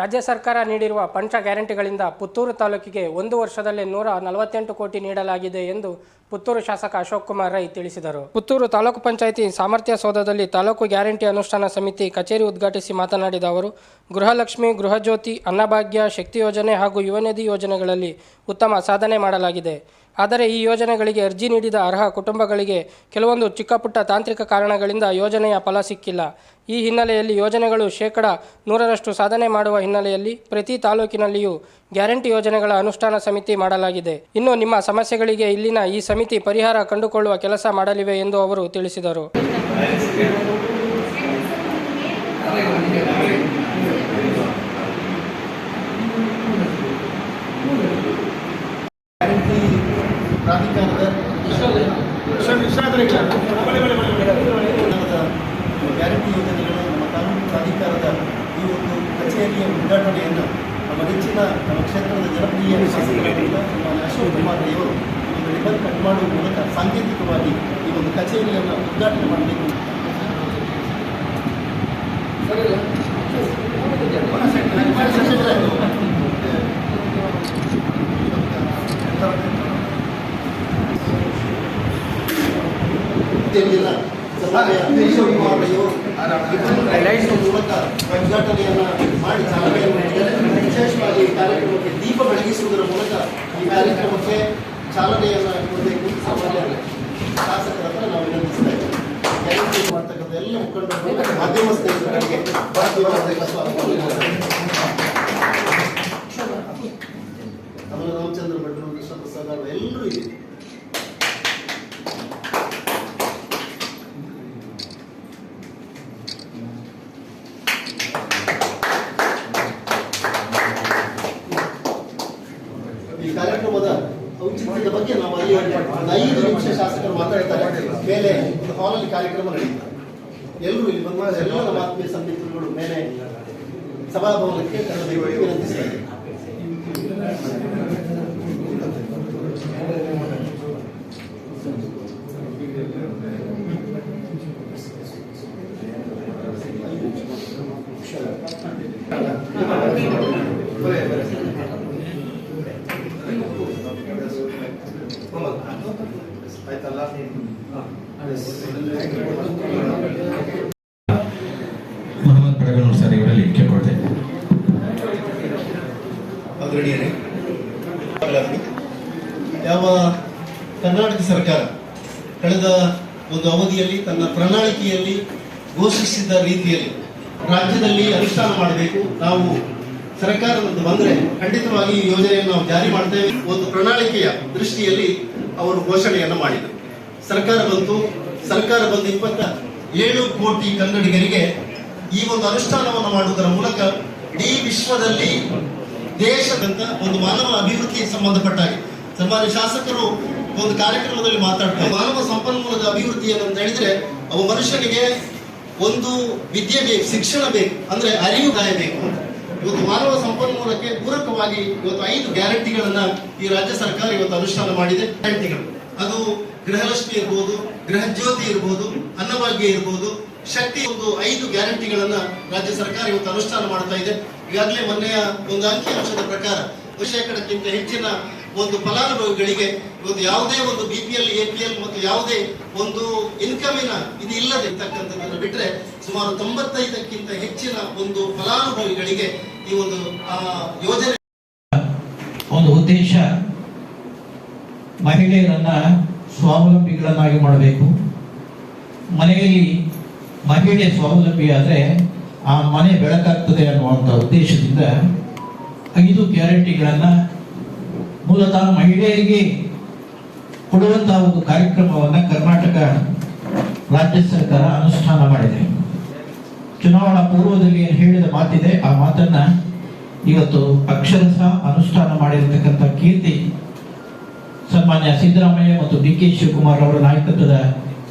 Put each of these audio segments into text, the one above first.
ರಾಜ್ಯ ಸರ್ಕಾರ ನೀಡಿರುವ ಪಂಚ ಗ್ಯಾರಂಟಿಗಳಿಂದ ಪುತ್ತೂರು ತಾಲೂಕಿಗೆ ಒಂದು ವರ್ಷದಲ್ಲಿ ನೂರ ನಲವತ್ತೆಂಟು ಕೋಟಿ ನೀಡಲಾಗಿದೆ ಎಂದು ಪುತ್ತೂರು ಶಾಸಕ ಅಶೋಕ್ ಕುಮಾರ್ ರೈ ತಿಳಿಸಿದರು. ಪುತ್ತೂರು ತಾಲೂಕು ಪಂಚಾಯಿತಿ ಸಾಮರ್ಥ್ಯ ಸೌಧದಲ್ಲಿ ತಾಲೂಕು ಗ್ಯಾರಂಟಿ ಅನುಷ್ಠಾನ ಸಮಿತಿ ಕಚೇರಿ ಉದ್ಘಾಟಿಸಿ ಮಾತನಾಡಿದ ಅವರು, ಗೃಹಲಕ್ಷ್ಮಿ, ಗೃಹಜ್ಯೋತಿ, ಅನ್ನಭಾಗ್ಯ, ಶಕ್ತಿ ಯೋಜನೆ ಹಾಗೂ ಯುವನಿಧಿ ಯೋಜನೆಗಳಲ್ಲಿ ಉತ್ತಮ ಸಾಧನೆ ಮಾಡಲಾಗಿದೆ. ಆದರೆ ಈ ಯೋಜನೆಗಳಿಗೆ ಅರ್ಜಿ ನೀಡಿದ ಅರ್ಹ ಕುಟುಂಬಗಳಿಗೆ ಕೆಲವೊಂದು ಚಿಕ್ಕಪುಟ್ಟ ತಾಂತ್ರಿಕ ಕಾರಣಗಳಿಂದ ಯೋಜನೆಯ ಫಲ ಸಿಕ್ಕಿಲ್ಲ. ಈ ಹಿನ್ನೆಲೆಯಲ್ಲಿ ಯೋಜನೆಗಳು ಶೇಕಡ ನೂರರಷ್ಟು ಸಾಧನೆ ಮಾಡುವ ಹಿನ್ನೆಲೆಯಲ್ಲಿ ಪ್ರತಿ ತಾಲೂಕಿನಲ್ಲಿಯೂ ಗ್ಯಾರಂಟಿ ಯೋಜನೆಗಳ ಅನುಷ್ಠಾನ ಸಮಿತಿ ಮಾಡಲಾಗಿದೆ. ಇನ್ನು ನಿಮ್ಮ ಸಮಸ್ಯೆಗಳಿಗೆ ಇಲ್ಲಿನ ಈ ಸಮಿತಿ ಪರಿಹಾರ ಕಂಡುಕೊಳ್ಳುವ ಕೆಲಸ ಮಾಡಲಿವೆ ಎಂದು ಅವರು ತಿಳಿಸಿದರು. ಪ್ರಾಧಿಕಾರದ ಗ್ಯಾರಂಟಿ ಯೋಜನೆಗಳು ನಮ್ಮ ಕಾನೂನು ಪ್ರಾಧಿಕಾರದ ಈ ಒಂದು ಕಚೇರಿಯ ಉದ್ಘಾಟನೆಯನ್ನು ನಮ್ಮ ನೆಚ್ಚಿನ ನಮ್ಮ ಕ್ಷೇತ್ರದ ಜನಪ್ರಿಯ ನಮ್ಮ ಅಶೋಕ್ ಕುಮಾರ್ ಅವರು ಒಂದು ರಿಬನ್ ಕಟ್ ಮಾಡುವ ಮೂಲಕ ಸಾಂಕೇತಿಕವಾಗಿ ಈ ಒಂದು ಕಚೇರಿಯನ್ನು ಉದ್ಘಾಟನೆ ಮಾಡಬೇಕು. ಉದ್ಯಮಿಗಳ ಉದ್ಘಾಟನೆಯನ್ನ ಮಾಡಿ ಚಾಲನೆಯನ್ನು ವಿಶೇಷವಾಗಿ ಕಾರ್ಯಕ್ರಮಕ್ಕೆ ದೀಪ ಬೆಳಗಿಸುವುದರ ಮೂಲಕ ಈ ಕಾರ್ಯಕ್ರಮಕ್ಕೆ ಚಾಲನೆಯನ್ನ ಕೊಡಬೇಕು ಸಾಮಾನ್ಯ ಶಾಸಕರ ಹತ್ರ ನಾವು ವಿನಂತಿಸ್ತಾ ಇದ್ದೇವೆ ಮಾಡ್ತಕ್ಕಂಥ ಎಲ್ಲ ಮುಖಂಡರು ಮಾಧ್ಯಮ ಸ್ನೇಹಿತರಿಗೆ ರಾಮಚಂದ್ರ ಭಟ್ರು ಕೃಷ್ಣ ಪ್ರಸಾದ್ ಎಲ್ಲರೂ ಇದ್ದೀವಿ ಬಗ್ಗೆ ನಾವು ಅಲ್ಲಿ ಐದು ನಿಮಿಷ ಶಾಸಕರು ಮಾತಾಡ್ತಾರೆ. ಮೇಲೆ ಹಾಲಲ್ಲಿ ಕಾರ್ಯಕ್ರಮ ನಡೀತಾರೆ ಎಲ್ಲರೂ ಇಲ್ಲಿ ಬಂದ, ಎಲ್ಲ ಆತ್ಮೀಯ ಸಂಬಂಧಿಕರುಗಳು ಮೇಲೆ ಸಭಾಭವನಕ್ಕೆ ತರಬೇಕು ಎಂದು ವಿನಂತಿಸ್ತಾ ಇದ್ದೇನೆ. ಆಯ್ತಲ್ಲ ಮೊಹಮ್ಮದ್ ಪಡಗನೂರ್ ಸರ್ ಯಾವ ಕರ್ನಾಟಕ ಸರ್ಕಾರ ಕಳೆದ ಒಂದು ಅವಧಿಯಲ್ಲಿ ತನ್ನ ಪ್ರಣಾಳಿಕೆಯಲ್ಲಿ ಘೋಷಿಸಿದ ರೀತಿಯಲ್ಲಿ ರಾಜ್ಯದಲ್ಲಿ ಅನುಷ್ಠಾನ ಮಾಡಬೇಕು, ನಾವು ಸರ್ಕಾರ ಬಂದ್ರೆ ಖಂಡಿತವಾಗಿ ಈ ಯೋಜನೆಯನ್ನು ನಾವು ಜಾರಿ ಮಾಡ್ತೇವೆ. ಒಂದು ಪ್ರಣಾಳಿಕೆಯ ದೃಷ್ಟಿಯಲ್ಲಿ ಅವರು ಘೋಷಣೆಯನ್ನು ಮಾಡಿದರು. ಸರ್ಕಾರ ಬಂತು ಸರ್ಕಾರ ಬಂದು ಇಪ್ಪತ್ತ ಏಳು ಕೋಟಿ ಕನ್ನಡಿಗರಿಗೆ ಈ ಒಂದು ಅನುಷ್ಠಾನವನ್ನು ಮಾಡುವುದರ ಮೂಲಕ ಇಡೀ ವಿಶ್ವದಲ್ಲಿ ದೇಶದಂತ ಒಂದು ಮಾನವ ಅಭಿವೃದ್ಧಿಗೆ ಸಂಬಂಧಪಟ್ಟ ಸನ್ಮಾನ್ಯ ಶಾಸಕರು ಒಂದು ಕಾರ್ಯಕ್ರಮದಲ್ಲಿ ಮಾತಾಡ್ತಾರೆ ಮಾನವ ಸಂಪನ್ಮೂಲದ ಅಭಿವೃದ್ಧಿ ಅಂತ ಹೇಳಿದ್ರೆ ಅವ ಮನುಷ್ಯನಿಗೆ ಒಂದು ವಿದ್ಯೆ ಬೇಕು, ಶಿಕ್ಷಣ ಬೇಕು, ಅಂದ್ರೆ ಅರಿವು ಬೇಕು ಅಂತ. ಇವತ್ತು ಮಾನವ ಸಂಪನ್ಮೂಲಕ್ಕೆ ಪೂರಕವಾಗಿ ಇವತ್ತು ಐದು ಗ್ಯಾರಂಟಿಗಳನ್ನ ಈ ರಾಜ್ಯ ಸರ್ಕಾರ ಇವತ್ತು ಅನುಷ್ಠಾನ ಮಾಡಿದೆ. ಗ್ಯಾರಂಟಿಗಳು. ಅದು ಗೃಹಲಕ್ಷ್ಮಿ ಇರ್ಬೋದು, ಗೃಹಜ್ಯೋತಿ ಇರ್ಬೋದು, ಅನ್ನಭಾಗ್ಯ ಇರ್ಬೋದು, ಶಕ್ತಿ ಒಂದು ಐದು ಗ್ಯಾರಂಟಿಗಳನ್ನ ರಾಜ್ಯ ಸರ್ಕಾರ ಇವತ್ತು ಅನುಷ್ಠಾನ ಮಾಡ್ತಾ ಇದೆ. ಈಗಾಗಲೇ ಮೊನ್ನೆಯ ಒಂದು ಅಂಕಿಅಂಶದ ಪ್ರಕಾರ ಶೇಕಡಕ್ಕಿಂತ ಹೆಚ್ಚಿನ ಒಂದು ಫಲಾನುಭವಿಗಳಿಗೆ ಇವತ್ತು ಯಾವುದೇ ಒಂದು B P L A P L ಮತ್ತು ಯಾವುದೇ ಒಂದು ಇನ್ಕಮಿನ ಇದು ಇಲ್ಲದೆ ಇರ್ತಕ್ಕಂಥದ್ದನ್ನು ಬಿಟ್ಟರೆ ಸುಮಾರು ತೊಂಬತ್ತೈದಕ್ಕಿಂತ ಹೆಚ್ಚಿನ ಒಂದು ಫಲಾನುಭವಿಗಳಿಗೆ ಈ ಒಂದು ಯೋಜನೆ ಒಂದು ಉದ್ದೇಶ ಮಹಿಳೆಯರನ್ನ ಸ್ವಾವಲಂಬಿಗಳನ್ನಾಗಿ ಮಾಡಬೇಕು. ಮನೆಯಲ್ಲಿ ಮಹಿಳೆ ಸ್ವಾವಲಂಬಿ ಆದರೆ ಆ ಮನೆ ಬೆಳಕಾಗ್ತದೆ ಅನ್ನುವಂಥ ಉದ್ದೇಶದಿಂದ ಐದು ಗ್ಯಾರಂಟಿಗಳನ್ನು ಮೂಲತಃ ಮಹಿಳೆಯರಿಗೆ ಕೊಡುವಂತಹ ಒಂದು ಕಾರ್ಯಕ್ರಮವನ್ನು ಕರ್ನಾಟಕ ರಾಜ್ಯ ಸರ್ಕಾರ ಅನುಷ್ಠಾನ ಮಾಡಿದೆ. ಚುನಾವಣಾ ಪೂರ್ವದಲ್ಲಿ ಹೇಳಿದ ಮಾತಿದೆ, ಆ ಮಾತನ್ನ ಇವತ್ತು ಅಕ್ಷರಶಃ ಅನುಷ್ಠಾನ ಮಾಡಿರತಕ್ಕಂಥ ಕೀರ್ತಿ ಸನ್ಮಾನ್ಯ ಸಿದ್ದರಾಮಯ್ಯ ಮತ್ತು ಡಿ ಕೆ ಶಿವಕುಮಾರ್ ಅವರ ನಾಯಕತ್ವದ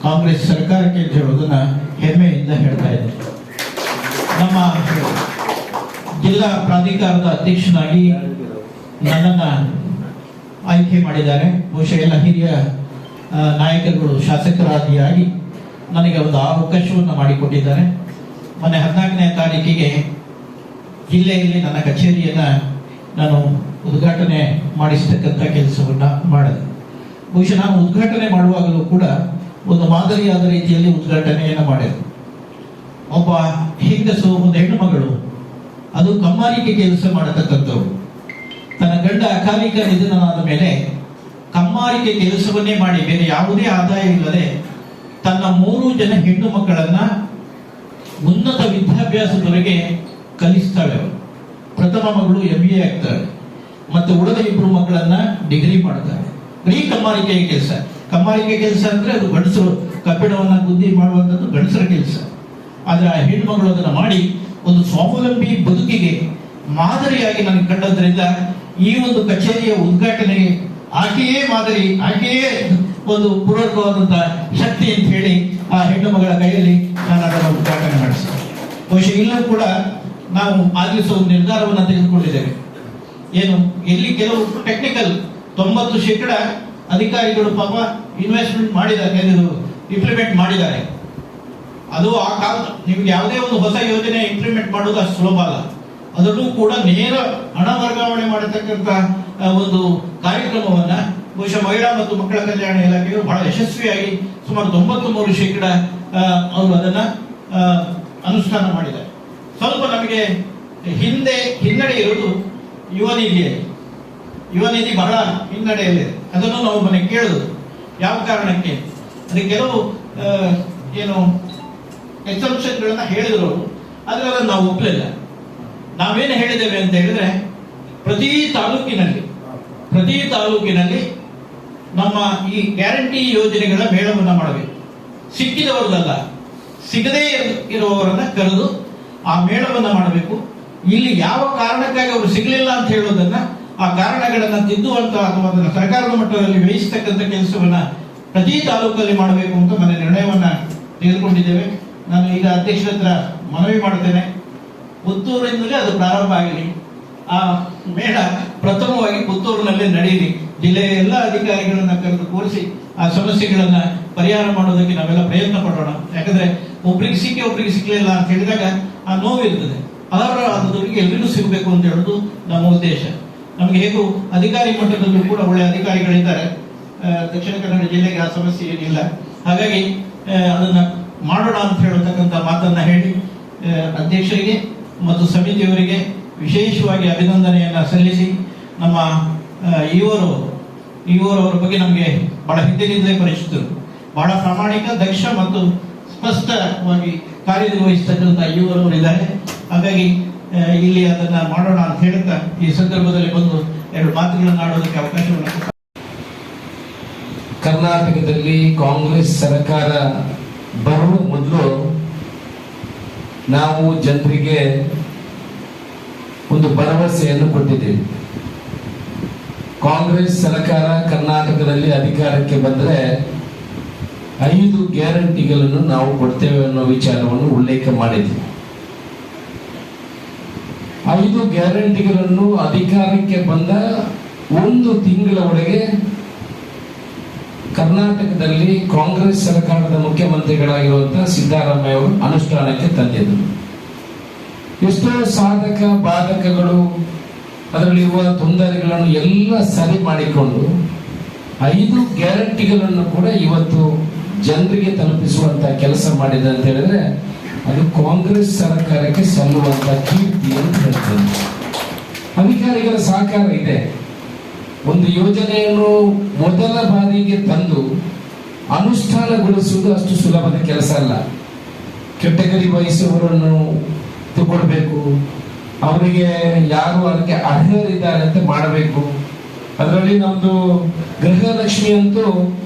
ಕಾಂಗ್ರೆಸ್ ಸರ್ಕಾರಕ್ಕೆ ಅಂತ ಹೇಳೋದನ್ನ ಹೆಮ್ಮೆಯಿಂದ ಹೇಳ್ತಾ ಇದ್ದಾರೆ ನಮ್ಮ ಜಿಲ್ಲಾ ಪ್ರಾಧಿಕಾರದ ಅಧ್ಯಕ್ಷನಾಗಿ ನನ್ನನ್ನ ಆಯ್ಕೆ ಮಾಡಿದ್ದಾರೆ. ಬಹುಶಃ ಎಲ್ಲ ಹಿರಿಯ ನಾಯಕರುಗಳು ಶಾಸಕರಾದಿಯಾಗಿ ನನಗೆ ಒಂದು ಅವಕಾಶವನ್ನು ಮಾಡಿಕೊಟ್ಟಿದ್ದಾರೆ. ಮೊನ್ನೆ ಹದಿನಾಲ್ಕನೇ ತಾರೀಕಿಗೆ ಜಿಲ್ಲೆಯಲ್ಲಿ ನನ್ನ ಕಚೇರಿಯನ್ನು ನಾನು ಉದ್ಘಾಟನೆ ಮಾಡಿಸ್ತಕ್ಕಂಥ ಕೆಲಸವನ್ನು ಮಾಡಿದೆ. ಬಹುಶಃ ನಾನು ಉದ್ಘಾಟನೆ ಮಾಡುವಾಗಲೂ ಕೂಡ ಒಂದು ಮಾದರಿಯಾದ ರೀತಿಯಲ್ಲಿ ಉದ್ಘಾಟನೆಯನ್ನು ಮಾಡಿದೆ. ಒಬ್ಬ ಹೆಂಗಸು, ಒಂದು ಹೆಣ್ಣು ಮಗಳು, ಅದು ಕಮ್ಮಾರಿಕೆ ಕೆಲಸ ಮಾಡತಕ್ಕಂಥವ್ರು. ತನ್ನ ಗಂಡ ಅಕಾಲಿಕ ನಿಧನನಾದ ಮೇಲೆ ಕಮ್ಮಾರಿಕೆ ಕೆಲಸವನ್ನೇ ಮಾಡಿ, ಬೇರೆ ಯಾವುದೇ ಆದಾಯ ಇಲ್ಲದೆ ತನ್ನ ಮೂರು ಜನ ಹೆಣ್ಣು ಮಕ್ಕಳನ್ನ ಉನ್ನತ ವಿದ್ಯಾಭ್ಯಾಸದವರೆಗೆ ಕಲಿಸ್ತಾಳೆ ಪ್ರಥಮ ಮಗಳು ಎಂ ಎ ಆಗ್ತಾಳೆ. ಮತ್ತೆ ಉಳಿದ ಇಬ್ಬರು ಮಕ್ಕಳನ್ನ ಡಿಗ್ರಿ ಮಾಡ್ತಾರೆ ಬರೀ ಕಮ್ಮಾರಿಕೆ ಕೆಲಸ. ಕಮ್ಮಾರಿಕೆ ಕೆಲಸ ಅಂದ್ರೆ ಅದು ಗಂಡಸರು ಕಬ್ಬಿಣವನ್ನ ಗುದ್ದಿ ಮಾಡುವಂಥದ್ದು ಗಂಡಸರ ಕೆಲಸ. ಆದ್ರೆ ಆ ಹೆಣ್ಮಗಳು ಅದನ್ನ ಮಾಡಿ ಒಂದು ಸ್ವಾವಲಂಬಿ ಬದುಕಿಗೆ ಮಾದರಿಯಾಗಿ ನನಗೆ ಕಂಡದ್ರಿಂದ ಈ ಒಂದು ಕಚೇರಿಯ ಉದ್ಘಾಟನೆಗೆ ಆಕೆಯೇ ಮಾದರಿ, ಆಕೆಯೇ ಒಂದು ಪೂರಕವಾದಂತಹ ಶಕ್ತಿ ಅಂತ ಹೇಳಿ ಆ ಹೆಣ್ಣು ಮಗಳ ಕೈಯಲ್ಲಿ ನಾನು ಅದನ್ನು ಉದ್ಘಾಟನೆ ಮಾಡಿಸ್ತೇನೆ ಬಹುಶಃ ಇಲ್ಲೂ ಕೂಡ ನಾವು ಆ ನಿರ್ಧಾರವನ್ನು ತೆಗೆದುಕೊಂಡಿದ್ದೇವೆ. ಏನು, ಇಲ್ಲಿ ಕೆಲವು ಟೆಕ್ನಿಕಲ್ ತೊಂಬತ್ತು ಶೇಕಡ ಅಧಿಕಾರಿಗಳು ಪಾಪ ಇನ್ವೆಸ್ಟ್ಮೆಂಟ್ ಮಾಡಿದ್ದಾರೆ ಇಂಪ್ಲಿಮೆಂಟ್ ಮಾಡಿದ್ದಾರೆ. ಅದು ಆ ಕಾಲ, ನಿಮ್ಗೆ ಯಾವುದೇ ಒಂದು ಹೊಸ ಯೋಜನೆ ಇಂಪ್ಲಿಮೆಂಟ್ ಮಾಡೋದು ಅಷ್ಟು ಸುಲಭ ಅಲ್ಲ. ಅದರಲ್ಲೂ ಕೂಡ ನೇರ ಹಣ ವರ್ಗಾವಣೆ ಮಾಡತಕ್ಕಂತ ಒಂದು ಕಾರ್ಯಕ್ರಮವನ್ನ ಬಹುಶಃ ಮಹಿಳಾ ಮತ್ತು ಮಕ್ಕಳ ಕಲ್ಯಾಣ ಇಲಾಖೆಯು ಬಹಳ ಯಶಸ್ವಿಯಾಗಿ ಸುಮಾರು ತೊಂಬತ್ತು ಮೂರು ಶೇಕಡ ಅವರು ಅದನ್ನ ಅನುಷ್ಠಾನ ಮಾಡಿದ್ದಾರೆ. ಸ್ವಲ್ಪ ನಮಗೆ ಹಿಂದೆ, ಹಿನ್ನಡೆ ಇರುವುದು ಯುವ ಯುವನಿಧಿ ಯುವ ನಿಧಿ ಬಹಳ ಹಿನ್ನಡೆಯಲ್ಲಿದೆ ಅದನ್ನು ನಾವು ಮನೆ ಕೇಳುದು ಯಾವ ಕಾರಣಕ್ಕೆ? ಅದಕ್ಕೆ ಕೆಲವು ಏನು ಎಕ್ಸಂಪ್ಷನ್ಗಳನ್ನ ಹೇಳಿದ್ರು ಅದನ್ನು ನಾವು ಒಪ್ಪಲಿಲ್ಲ. ನಾವೇನು ಹೇಳಿದ್ದೇವೆ ಅಂತ ಹೇಳಿದ್ರೆ, ಪ್ರತಿ ತಾಲೂಕಿನಲ್ಲಿ ಪ್ರತಿ ತಾಲೂಕಿನಲ್ಲಿ ನಮ್ಮ ಈ ಗ್ಯಾರಂಟಿ ಯೋಜನೆಗಳ ಮೇಳವನ್ನ ಮಾಡಬೇಕು. ಸಿಕ್ಕಿದವರದಲ್ಲ, ಸಿಗದೇ ಇರು- ಇರುವವರನ್ನ ಕರೆದು ಆ ಮೇಳವನ್ನ ಮಾಡಬೇಕು. ಇಲ್ಲಿ ಯಾವ ಕಾರಣಕ್ಕಾಗಿ ಅವರು ಸಿಗಲಿಲ್ಲ ಅಂತ ಹೇಳೋದನ್ನ ಆ ಕಾರಣಗಳನ್ನ ತಿದ್ದುವಂತ ಅಥವಾ ಅದನ್ನ ಸರ್ಕಾರದ ಮಟ್ಟದಲ್ಲಿ ವ್ಯಯಿಸ್ತಕ್ಕಂಥ ಕೆಲಸವನ್ನ ಪ್ರತಿ ತಾಲೂಕಲ್ಲಿ ಮಾಡಬೇಕು ಅಂತ ಮನೆ ನಿರ್ಣಯವನ್ನ ತೆಗೆದುಕೊಂಡಿದ್ದೇವೆ. ನಾನು ಈಗ ಅಧ್ಯಕ್ಷರ ಹತ್ರ ಮನವಿ ಮಾಡುತ್ತೇನೆ. ಪುತ್ತೂರಿನಿಂದಲೇ ಅದು ಪ್ರಾರಂಭ ಆಗಲಿ. ಆ ಮೇಳ ಪ್ರಥಮವಾಗಿ ಪುತ್ತೂರಿನಲ್ಲೇ ನಡೆಯಲಿ. ಜಿಲ್ಲೆಯ ಎಲ್ಲ ಅಧಿಕಾರಿಗಳನ್ನ ಕರೆದು ಕೂರಿಸಿ ಆ ಸಮಸ್ಯೆಗಳನ್ನ ಪರಿಹಾರ ಮಾಡೋದಕ್ಕೆ ನಾವೆಲ್ಲ ಪ್ರಯತ್ನ ಪಡೋಣ. ಯಾಕಂದ್ರೆ ಒಬ್ರಿಗೆ ಸಿಕ್ಕಿ ಒಬ್ರಿಗೆ ಸಿಕ್ಕಲಿಲ್ಲ ಅಂತ ಹೇಳಿದಾಗ ಆ ನೋವು ಇರ್ತದೆ ಅವರ ದುಡ್ಡಿಗೆ ಎಲ್ರಿಗೂ ಸಿಗಬೇಕು ಅಂತ ಹೇಳೋದು ನಮ್ಮ ಉದ್ದೇಶ. ನಮಗೆ ಹೇಗೂ ಅಧಿಕಾರಿ ಮಟ್ಟದಲ್ಲೂ ಕೂಡ ಒಳ್ಳೆ ಅಧಿಕಾರಿಗಳಿದ್ದಾರೆ. ದಕ್ಷಿಣ ಕನ್ನಡ ಜಿಲ್ಲೆಗೆ ಆ ಸಮಸ್ಯೆ ಏನಿಲ್ಲ. ಹಾಗಾಗಿ ಅದನ್ನು ಮಾಡೋಣ ಅಂತ ಹೇಳತಕ್ಕಂಥ ಮಾತನ್ನು ಹೇಳಿ ಅಧ್ಯಕ್ಷರಿಗೆ ಮತ್ತು ಸಮಿತಿಯವರಿಗೆ ವಿಶೇಷವಾಗಿ ಅಭಿನಂದನೆಯನ್ನು ಸಲ್ಲಿಸಿ, ನಮ್ಮ ಇವರು ಇವರವರ ಬಗ್ಗೆ ನಮಗೆ ಬಹಳ ಹಿಂದಿನಿಂದಲೇ ಪರಿಚಿತರು. ಬಹಳ ಪ್ರಾಮಾಣಿಕ, ದಕ್ಷ ಮತ್ತು ಸ್ಪಷ್ಟವಾಗಿ ಕಾರ್ಯನಿರ್ವಹಿಸ್ತಕ್ಕಂಥ ಇವರವರು ಇದ್ದಾರೆ. ಹಾಗಾಗಿ ಇಲ್ಲಿ ಅದನ್ನ ಮಾಡೋಣ ಅಂತ ಹೇಳುತ್ತಾ ಈ ಸಂದರ್ಭದಲ್ಲಿ ಬಂದು ಎರಡು ಮಾತುಗಳನ್ನು ಆಡೋದಕ್ಕೆ ಅವಕಾಶವನ್ನು ಕರ್ನಾಟಕದಲ್ಲಿ ಕಾಂಗ್ರೆಸ್ ಸರ್ಕಾರ ಬರುವ ಮೊದಲು ನಾವು ಜನರಿಗೆ ಒಂದು ಭರವಸೆಯನ್ನು ಕೊಟ್ಟಿದ್ದೇವೆ. ಕಾಂಗ್ರೆಸ್ ಸರ್ಕಾರ ಕರ್ನಾಟಕದಲ್ಲಿ ಅಧಿಕಾರಕ್ಕೆ ಬಂದರೆ ಐದು ಗ್ಯಾರಂಟಿಗಳನ್ನು ನಾವು ಕೊಡ್ತೇವೆ ಅನ್ನೋ ವಿಚಾರವನ್ನು ಉಲ್ಲೇಖ ಮಾಡಿದ್ವಿ. ಐದು ಗ್ಯಾರಂಟಿಗಳನ್ನು ಅಧಿಕಾರಕ್ಕೆ ಬಂದ ಒಂದು ತಿಂಗಳ ಒಳಗೆ ಕರ್ನಾಟಕದಲ್ಲಿ ಕಾಂಗ್ರೆಸ್ ಸರ್ಕಾರದ ಮುಖ್ಯಮಂತ್ರಿಗಳಾಗಿರುವಂತಹ ಸಿದ್ದರಾಮಯ್ಯ ಅವರು ಅನುಷ್ಠಾನಕ್ಕೆ ತಂದಿದ್ದರು. ಎಷ್ಟೋ ಸಾಧಕ, ಬಾಧಕಗಳು ಅದರಲ್ಲಿರುವ ತೊಂದರೆಗಳನ್ನು ಎಲ್ಲ ಸರಿ ಮಾಡಿಕೊಂಡು ಐದು ಗ್ಯಾರಂಟಿಗಳನ್ನು ಕೂಡ ಇವತ್ತು ಜನರಿಗೆ ತಲುಪಿಸುವಂತ ಕೆಲಸ ಮಾಡಿದೆ ಅಂತ ಹೇಳಿದ್ರೆ ಅದು ಕಾಂಗ್ರೆಸ್ ಸರ್ಕಾರಕ್ಕೆ ಸಲ್ಲುವಂತ ಕೀರ್ತಿ ಅಂತ ಹೇಳ್ತೇನೆ. ಅಧಿಕಾರಿಗಳ ಸಹಕಾರ ಇದೆ. ಒಂದು ಯೋಜನೆಯನ್ನು ಮೊದಲ ಬಾರಿಗೆ ತಂದು ಅನುಷ್ಠಾನಗೊಳಿಸುವುದು ಅಷ್ಟು ಸುಲಭದ ಕೆಲಸ ಅಲ್ಲ. ಕೆಟಗರಿ ವಹಿಸುವವರನ್ನು ತಗೊಳ್ಬೇಕು ಅವರಿಗೆ ಯಾರು ಅದಕ್ಕೆ ಅರ್ಹರಿದ್ದಾರೆ ಅಂತ ಮಾಡಬೇಕು. ಅದರಲ್ಲಿ ನಮ್ದು ಗೃಹಲಕ್ಷ್ಮಿ ಅಂತೂ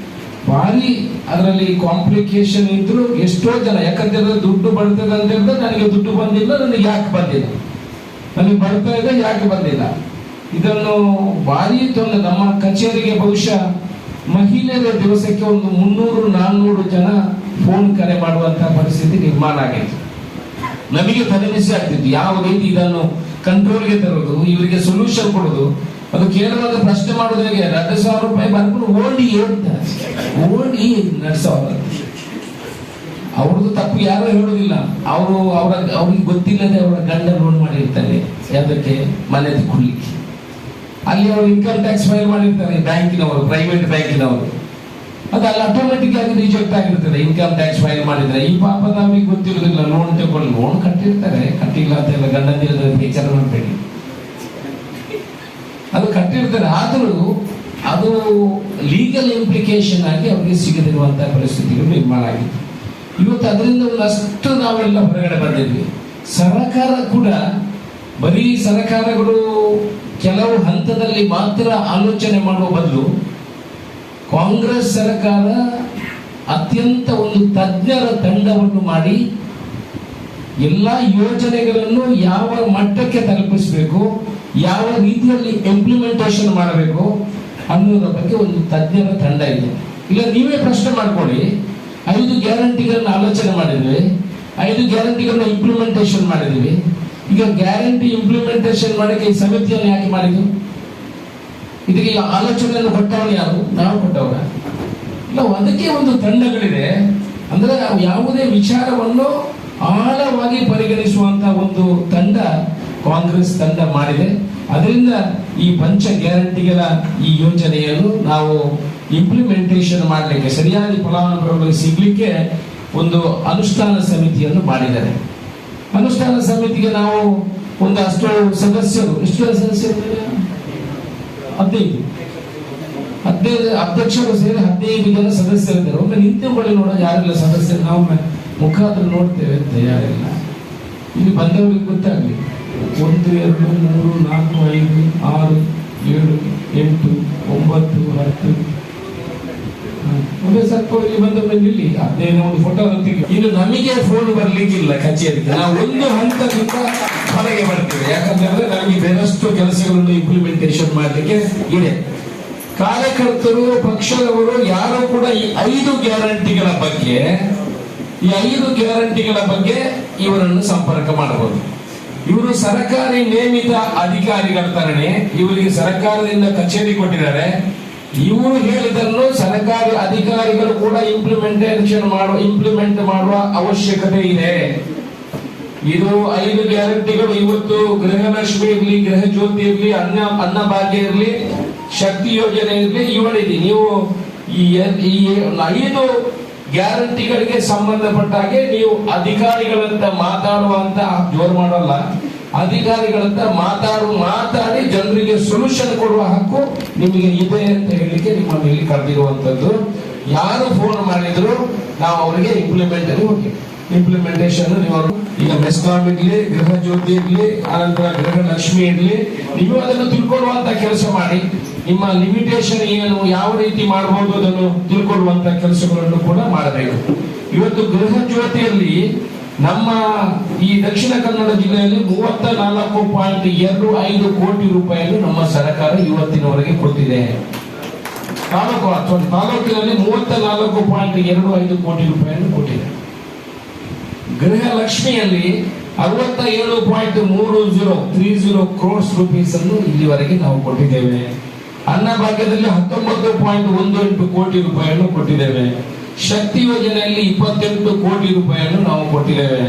ಭಾರಿ ಅದರಲ್ಲಿ ಕಾಂಪ್ಲಿಕೇಶನ್ ಇದ್ರು ಎಷ್ಟೋ ಜನ ಯಾಕಂತಂದ್ರೆ ದುಡ್ಡು ಬರ್ತದೆ ಅಂತ ಹೇಳಿದ್ರೆ ನನಗೆ ದುಡ್ಡು ಬಂದಿಲ್ಲ, ನನಗೆ ಯಾಕೆ ಬಂದಿಲ್ಲ? ನನಗೆ ಬರ್ತಾ ಇದೆ, ಯಾಕೆ ಬಂದಿಲ್ಲ? ಇದನ್ನು ಭಾರಿ ತೊಂದರೆ. ನಮ್ಮ ಕಚೇರಿಗೆ ಬಹುಶಃ ಮಹಿಳೆಯರ ದಿವಸಕ್ಕೆ ಒಂದು ಮುನ್ನೂರು, ನಾನ್ನೂರು ಜನ ಫೋನ್ ಕರೆ ಮಾಡುವಂತಹ ಪರಿಸ್ಥಿತಿ ನಿರ್ಮಾಣ ಆಗಿತ್ತು. ನಮಗೆ ತಲೆಬಿಸಿ ಆಗ್ತಿತ್ತು. ಯಾವ ರೀತಿ ಇದನ್ನು ಕಂಟ್ರೋಲ್ಗೆ ತರೋದು ಇವರಿಗೆ ಸೊಲ್ಯೂಷನ್ ಕೊಡೋದು ಅದು ಕೇರಳದ ಪ್ರಶ್ನೆ ಮಾಡೋದ್ರಿಗೆ ಎರಡು ಸಾವಿರ ರೂಪಾಯಿ ಬರ್ಕೊಂಡು ಓಡಿ ಅಂತ ಓಡಿ ನಡೆಸೋದು. ಅವ್ರದ್ದು ತಪ್ಪು ಯಾರು ಹೇಳುದಿಲ್ಲ. ಅವರು ಅವರ ಅವ್ರಿಗೆ ಗೊತ್ತಿಲ್ಲದೆ ಅವರ ಗಂಡ ಲೋನ್ ಮಾಡಿರ್ತಾರೆ. ಯಾವುದಕ್ಕೆ? ಮನೆ ಕುಳ್ಳಿಕ್ಕೆ ಅಲ್ಲಿ ಅವರು ಇನ್ಕಮ್ ಟ್ಯಾಕ್ಸ್ ಫೈಲ್ ಮಾಡಿರ್ತಾರೆ, ಬ್ಯಾಂಕಿನವರು ಪ್ರೈವೇಟ್ ಬ್ಯಾಂಕಿನವರು. ಅದು ಅಲ್ಲಿ ಆಟೋಮೆಟಿಕ್ ಆಗಿ ರಿಜೆಕ್ಟ್ ಆಗಿರ್ತದೆ. ಇನ್ಕಮ್ ಟ್ಯಾಕ್ಸ್ ಫೈಲ್ ಮಾಡಿದ್ರೆ. ಈ ಪಾಪ ನಮಗೆ ಗೊತ್ತಿರೋದಿಲ್ಲ. ಲೋನ್ ತಗೊಂಡು ಲೋನ್ ಕಟ್ಟಿರ್ತಾರೆ. ಕಟ್ಟಿಲ್ಲ ಅಂತ ಎಲ್ಲ ಗಂಡಂದಿರದ ವಿಚಾರ ಮಾಡಬೇಡಿ. ಅದು ಕಟ್ಟಿರ್ತಾರೆ. ಆದರೂ ಅದು ಲೀಗಲ್ ಇಂಪ್ಲಿಕೇಶನ್ ಆಗಿ ಅವರಿಗೆ ಸಿಗದಿರುವಂತಹ ಪರಿಸ್ಥಿತಿಗಳು ನಿರ್ಮಾಣ ಆಗಿತ್ತು. ಇವತ್ತು ಅದರಿಂದ ಒಂದಷ್ಟು ನಾವೆಲ್ಲ ಹೊರಗಡೆ ಬಂದಿದ್ವಿ. ಸರಕಾರ ಕೂಡ ಬರೀ ಸರಕಾರಗಳು ಕೆಲವು ಹಂತದಲ್ಲಿ ಮಾತ್ರ ಆಲೋಚನೆ ಮಾಡುವ ಬದಲು ಕಾಂಗ್ರೆಸ್ ಸರ್ಕಾರ ಅತ್ಯಂತ ಒಂದು ತಜ್ಞರ ತಂಡವನ್ನು ಮಾಡಿ ಎಲ್ಲ ಯೋಜನೆಗಳನ್ನು ಯಾವ ಮಟ್ಟಕ್ಕೆ ತಲುಪಿಸಬೇಕು, ಯಾವ ರೀತಿಯಲ್ಲಿ ಇಂಪ್ಲಿಮೆಂಟೇಷನ್ ಮಾಡಬೇಕು ಅನ್ನೋದ್ರ ಬಗ್ಗೆ ಒಂದು ತಜ್ಞರ ತಂಡ ಇದೆ. ಇಲ್ಲ, ನೀವೇ ಪ್ರಶ್ನೆ ಮಾಡ್ಕೊಳ್ಳಿ. ಐದು ಗ್ಯಾರಂಟಿಗಳನ್ನ ಆಲೋಚನೆ ಮಾಡಿದ್ವಿ. ಐದು ಗ್ಯಾರಂಟಿಗಳನ್ನ ಇಂಪ್ಲಿಮೆಂಟೇಷನ್ ಮಾಡಿದ್ವಿ. ಈಗ ಗ್ಯಾರಂಟಿ ಇಂಪ್ಲಿಮೆಂಟೇಷನ್ ಮಾಡಕ್ಕೆ ಈ ಸಮಿತಿಯನ್ನು ಯಾಕೆ ಮಾಡಿದ್ವಿ ಇದಕ್ಕೆ ಆಲೋಚನೆಯನ್ನು ಕೊಟ್ಟವನು ಯಾರು? ನಾವು ಕೊಟ್ಟವರ. ಇಲ್ಲ, ಅದಕ್ಕೆ ಒಂದು ತಂಡಗಳಿದೆ. ಅಂದ್ರೆ ಯಾವುದೇ ವಿಚಾರವನ್ನು ಆಳವಾಗಿ ಪರಿಗಣಿಸುವಂತ ಒಂದು ತಂಡ ಕಾಂಗ್ರೆಸ್ ತಂಡ ಮಾಡಿದೆ. ಅದರಿಂದ ಈ ಪಂಚ ಗ್ಯಾರಂಟಿಗಳ ಈ ಯೋಜನೆಯನ್ನು ನಾವು ಇಂಪ್ಲಿಮೆಂಟೇಷನ್ ಮಾಡಲಿಕ್ಕೆ, ಸರಿಯಾದ ಫಲಾನುಭವಿಗಳಿಗೆ ಸಿಗ್ಲಿಕ್ಕೆ ಒಂದು ಅನುಷ್ಠಾನ ಸಮಿತಿಯನ್ನು ಮಾಡಿದ್ದಾರೆ. ಅನುಷ್ಠಾನ ಸಮಿತಿಗೆ ನಾವು ಒಂದು ಅಷ್ಟು ಸದಸ್ಯರು, ಎಷ್ಟು ಸದಸ್ಯರು ಹದಿನೈದು. ಹದಿನೈದು ಅಧ್ಯಕ್ಷರು ಸೇರಿ ಹದಿನೈದು ಜನ ಸದಸ್ಯರಿದ್ದಾರೆ. ಒಮ್ಮೆ ನಿಂತುಕೊಳ್ಳಿ ನೋಡ ಯಾರೆಲ್ಲ ಸದಸ್ಯರು ನಾವು ಮುಖಾಂತರ ನೋಡ್ತೇವೆ ಅಂತ ಯಾರೆಲ್ಲ. ಇಲ್ಲಿ ಬಂದವರಿಗೆ ಗೊತ್ತಾಗ್ಲಿ. ಒಂದು, ಎರಡು, ಮೂರು, ನಾಲ್ಕು, ಐದು, ಆರು, ಏಳು, ಎಂಟು, ಒಂಬತ್ತು, ಹತ್ತು. ಒಂದೇ ಸ್ವಲ್ಪ ಇಲ್ಲಿ ಬಂದ ಅದೇ ಒಂದು ಫೋಟೋ ತೆಗಿ ಇನ್ನು ನಮಗೆ ಫೋನ್ ಬರ್ಲಿಕ್ಕಿಲ್ಲ ಕಚೇರಿಗೆ. ನಾವು ಒಂದು ಹಂತದಿಂದ ಹೊರಗೆ ಬರ್ತೇವೆ. ಯಾಕಂತಂದ್ರೆ ನಮಗೆ ಬೇರಷ್ಟು ಕೆಲಸಗಳನ್ನು ಇಂಪ್ಲಿಮೆಂಟೇಷನ್ ಮಾಡಲಿಕ್ಕೆ ಇದೆ. ಕಾರ್ಯಕರ್ತರು, ಪಕ್ಷದವರು, ಯಾರು ಕೂಡ ಈ ಐದು ಗ್ಯಾರಂಟಿಗಳ ಬಗ್ಗೆ, ಈ ಐದು ಗ್ಯಾರಂಟಿಗಳ ಬಗ್ಗೆ ಇವರನ್ನು ಸಂಪರ್ಕ ಮಾಡಬಹುದು ಇವರು ಸರ್ಕಾರಿ ನೇಮಿತ ಅಧಿಕಾರಿಗಳ ತರಣೆ. ಇವರಿಗೆ ಸರ್ಕಾರದಿಂದ ಕಚೇರಿ ಕೊಟ್ಟಿದ್ದಾರೆ. ಇವರು ಹೇಳಿದನ್ನು ಸರ್ಕಾರಿ ಅಧಿಕಾರಿಗಳು ಕೂಡ ಇಂಪ್ಲಿಮೆಂಟೇಷನ್ ಮಾಡುವ ಇಂಪ್ಲಿಮೆಂಟ್ ಮಾಡುವ ಅವಶ್ಯಕತೆ ಇದೆ. ಇದು ಐದು ಗ್ಯಾರಂಟಿಗಳು ಇವತ್ತು ಗೃಹಲಕ್ಷ್ಮಿ ಇರಲಿ ಗೃಹ ಜ್ಯೋತಿ ಇರ್ಲಿ, ಅನ್ನ, ಅನ್ನಭಾಗ್ಯ ಇರಲಿ, ಶಕ್ತಿ ಯೋಜನೆ ಇರಲಿ, ಇವಳಿದೆ. ನೀವು ಈ ಐದು ಗ್ಯಾರಂಟಿಗಳಿಗೆ ಸಂಬಂಧಪಟ್ಟ ಹಾಗೆ ನೀವು ಅಧಿಕಾರಿಗಳಂತ ಮಾತಾಡುವಂತ ಜೋರು ಮಾಡಲ್ಲ. ಅಧಿಕಾರಿಗಳಂತ ಮಾತಾಡು ಮಾತಾಡಿ ಜನರಿಗೆ ಸೊಲ್ಯೂಷನ್ ಕೊಡುವ ಹಕ್ಕು ನಿಮಗೆ ಇದೆ ಅಂತ ಹೇಳಲಿಕ್ಕೆ ನಿಮ್ಮನ್ನು ಇಲ್ಲಿ ಕರೆದಿರುವಂತದ್ದು. ಯಾರು ಫೋನ್ ಮಾಡಿದ್ರು, ನಾವು ಅವರಿಗೆ ಇಂಪ್ಲಿಮೆಂಟ್ ಹೋಗಿ. ಇಂಪ್ಲಿಮೆಂಟೇಷನ್ ನೀವು ಈಗ ಮೆಸ್ಕಾಮ್ ಇರಲಿ ಗೃಹ ಜ್ಯೋತಿ ಇರಲಿ ಆನಂತರ ಗೃಹ ಲಕ್ಷ್ಮಿ ಇರಲಿ, ನೀವು ಅದನ್ನು ತಿಳ್ಕೊಳ್ಳುವಂತ ಕೆಲಸ ಮಾಡಿ. ನಿಮ್ಮ ಲಿಮಿಟೇಷನ್ ಏನು, ಯಾವ ರೀತಿ ಮಾಡಬಹುದು ಅದನ್ನು ತಿಳ್ಕೊಳ್ಳುವಂತ ಕೆಲಸಗಳನ್ನು ಕೂಡ ಮಾಡಬೇಕು. ಇವತ್ತು ಗೃಹ ಜ್ಯೋತಿಯಲ್ಲಿ ನಮ್ಮ ಈ ದಕ್ಷಿಣ ಕನ್ನಡ ಜಿಲ್ಲೆಯಲ್ಲಿ ಮೂವತ್ತ ನಾಲ್ಕು ಪಾಯಿಂಟ್ ಎರಡು ಐದು ಕೋಟಿ ರೂಪಾಯಿಯನ್ನು ನಮ್ಮ ಸರ್ಕಾರ ಇವತ್ತಿನವರೆಗೆ ಕೊಟ್ಟಿದೆ. ತಾಲೂಕು, ಅಥವಾ ತಾಲೂಕಿನಲ್ಲಿ ಮೂವತ್ತ ನಾಲ್ಕು ಪಾಯಿಂಟ್ ಎರಡು ಐದು ಕೋಟಿ ರೂಪಾಯಿಯನ್ನು ಕೊಟ್ಟಿದೆ. ಗೃಹ ಲಕ್ಷ್ಮಿಯಲ್ಲಿ ಅರವತ್ತ ಏಳು ಪಾಯಿಂಟ್ ಮೂರು zero three zero crores rupees ಅನ್ನು ಇಲ್ಲಿವರೆಗೆ ನಾವು ಕೊಟ್ಟಿದ್ದೇವೆ. ಅನ್ನಭಾಗ್ಯದಲ್ಲಿ ಹತ್ತೊಂಬತ್ತು ಪಾಯಿಂಟ್ ಒಂದು ಎಂಟು ಕೋಟಿ ರೂಪಾಯಿಯನ್ನು ಕೊಟ್ಟಿದ್ದೇವೆ. ಶಕ್ತಿ ಯೋಜನೆಯಲ್ಲಿ ಇಪ್ಪತ್ತೆಂಟು ಕೋಟಿ ರೂಪಾಯಿಯನ್ನು ನಾವು ಕೊಟ್ಟಿದ್ದೇವೆ.